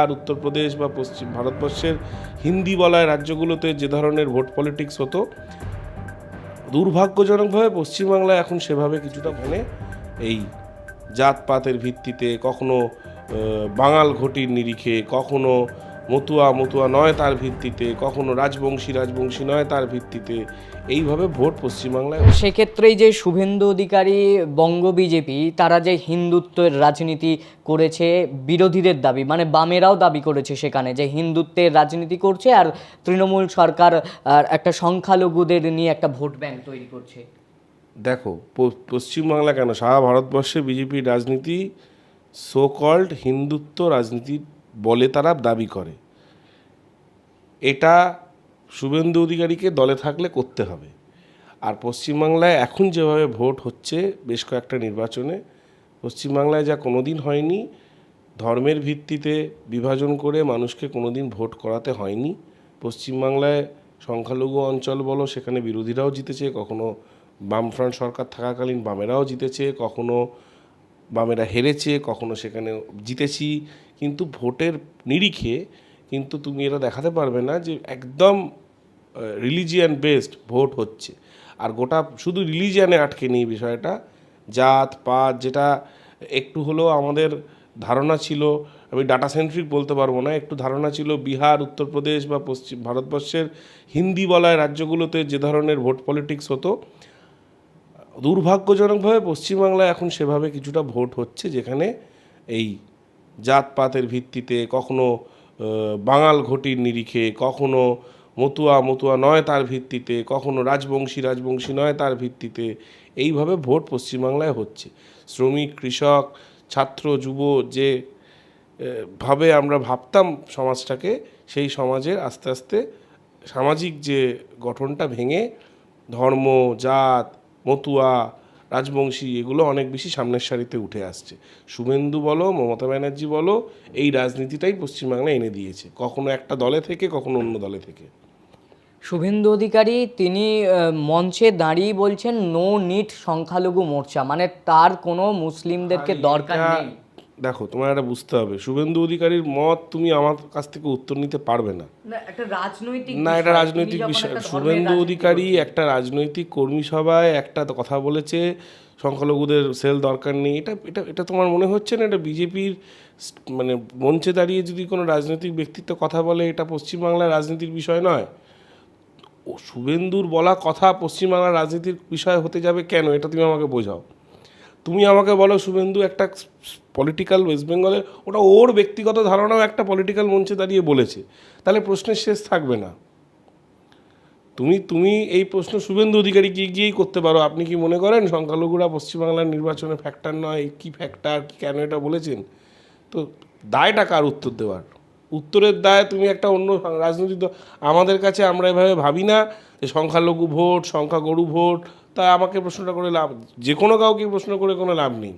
আর উত্তরপ্রদেশ বা পশ্চিম ভারতবর্ষের হিন্দি বলায় রাজ্যগুলোতে যে ধরনের ভোট পলিটিক্স হতো, দুর্ভাগ্যজনকভাবে পশ্চিমবাংলায় এখন সেভাবে কিছুটা মানে এই জাতপাতের ভিত্তিতে কখনো বাঙাল ঘটির নিরিখে, কখনো মতুয়া মতুয়া নয় তার ভিত্তিতে কখনো রাজবংশী রাজবংশী নয় তার ভিত্তিতে। এইভাবে ভোট পশ্চিমবাংলায় সেক্ষেত্রেই যে শুভেন্দু অধিকারী বঙ্গ বিজেপি তারা যে হিন্দুত্বের রাজনীতি করেছে বিরোধীদের দাবি মানে বামেরাও দাবি করেছে সেখানে যে হিন্দুত্বের রাজনীতি করছে আর তৃণমূল সরকার আর একটা সংখ্যালঘুদের নিয়ে একটা ভোট ব্যাংক তৈরি করছে। দেখো পশ্চিমবাংলা কেন? সারা ভারতবর্ষে বিজেপির রাজনীতি সো কল্ড হিন্দুত্ব রাজনীতি বলে তারা দাবি করে। এটা শুভেন্দু অধিকারীকে দলে থাকলে করতে হবে। আর পশ্চিমবাংলায় এখন যেভাবে ভোট হচ্ছে, বেশ কয়েকটা নির্বাচনে, পশ্চিমবাংলায় যা কোনোদিন হয়নি, ধর্মের ভিত্তিতে বিভাজন করে মানুষকে কোনোদিন ভোট করাতে হয়নি। পশ্চিমবাংলায় সংখ্যালঘু অঞ্চল বলো, সেখানে বিরোধীরাও জিতেছে, কখনো বামফ্রন্ট সরকার থাকাকালীন বামেরাও জিতেছে, কখনো বামেরা হেরেছে, কখনো সেখানে জিতেছি। কিন্তু ভোটের নিরিখে কিন্তু তুমি এটা দেখাতে পারবে না যে একদম রিলিজিয়ান বেসড ভোট হচ্ছে। আর গোটা শুধু রিলিজিয়ানে আটকে নেই বিষয়টা। জাত, পাত, যেটা একটু হলেও আমাদের ধারণা ছিল, আমি ডাটা সেন্ট্রিক বলতে পারব না, একটু ধারণা ছিল বিহার উত্তরপ্রদেশ বা পশ্চিম, ভারতবর্ষের হিন্দি বলায় রাজ্যগুলোতে যে ধরনের ভোট পলিটিক্স হতো, দুর্ভাগ্যজনকভাবে পশ্চিমবাংলায় এখন সেভাবে কিছুটা ভোট হচ্ছে, যেখানে এই জাতপাতের ভিত্তিতে কখনো বাঙাল ঘটির নিরিখে, কখনো মতুয়া মতুয়া নয় তার ভিত্তিতে, কখনো রাজবংশী রাজবংশী নয় তার ভিত্তিতে, এইভাবে ভোট পশ্চিমবাংলায় হচ্ছে। শ্রমিক, কৃষক, ছাত্র, যুব, যে ভাবে আমরা ভাবতাম সমাজটাকে, সেই সমাজের আস্তে আস্তে সামাজিক যে গঠনটা ভেঙে ধর্ম, জাত, মতুয়া রাজবংশী এগুলো অনেক বেশি সামনের সারিতে উঠে আসছে। শুভেন্দু বলো মমতা ব্যানার্জি বলো এই রাজনীতিটাই পশ্চিমবাংলায় এনে দিয়েছে। কখনো একটা দলে থেকে কখনো অন্য দলে থেকে। শুভেন্দু অধিকারী তিনি মঞ্চে দাঁড়িয়ে বলছেন নো নিট সংখ্যালঘু মোর্চা। মানে তার কোনো মুসলিমদেরকে দরকার নেই। দেখো তোমার এটা বুঝতে হবে। শুভেন্দু অধিকারীর মত তুমি আমার কাছ থেকে উত্তর নিতে পারবে না। না একটা রাজনৈতিক না এটা রাজনৈতিক বিষয়। শুভেন্দু অধিকারী একটা রাজনৈতিক কর্মী সভায় একটা কথা বলেছে সংখ্যালঘুদের সেল দরকার নেই। এটা এটা এটা তোমার মনে হচ্ছে না? এটা বিজেপির মানে মঞ্চে দাঁড়িয়ে যদি কোনো রাজনৈতিক ব্যক্তিত্ব কথা বলে এটা পশ্চিমবাংলার রাজনীতির বিষয় নয়? ও শুভেন্দুর বলা কথা পশ্চিমবাংলার রাজনীতির বিষয় হতে যাবে কেন? এটা তুমি আমাকে বোঝাও। তুমি আমাকে বলো শুভেন্দু, একটা পলিটিক্যাল ওয়েস্ট বেঙ্গলের ওটা ওর ব্যক্তিগত ধারণাও একটা পলিটিক্যাল মঞ্চে দাঁড়িয়ে বলেছে। তাহলে প্রশ্নের শেষ থাকবে না। তুমি তুমি এই প্রশ্ন শুভেন্দু অধিকারীকে গিয়েই করতে পারো। আপনি কি মনে করেন সংখ্যালঘুরা পশ্চিমবাংলার নির্বাচনে ফ্যাক্টর নয়? কি ফ্যাক্টর কেন এটা বলেছেন? তো দায়টা কার উত্তর দেওয়ার? উত্তরের দায় তুমি একটা অন্য রাজনৈতিক দল। আমাদের কাছে আমরা এভাবে ভাবি না যে সংখ্যালঘু ভোট, সংখ্যাগরু ভোট তা আমাকে প্রশ্নটা করে লাভ যে কোনো কাউকে প্রশ্ন করে কোনো লাভ নেই।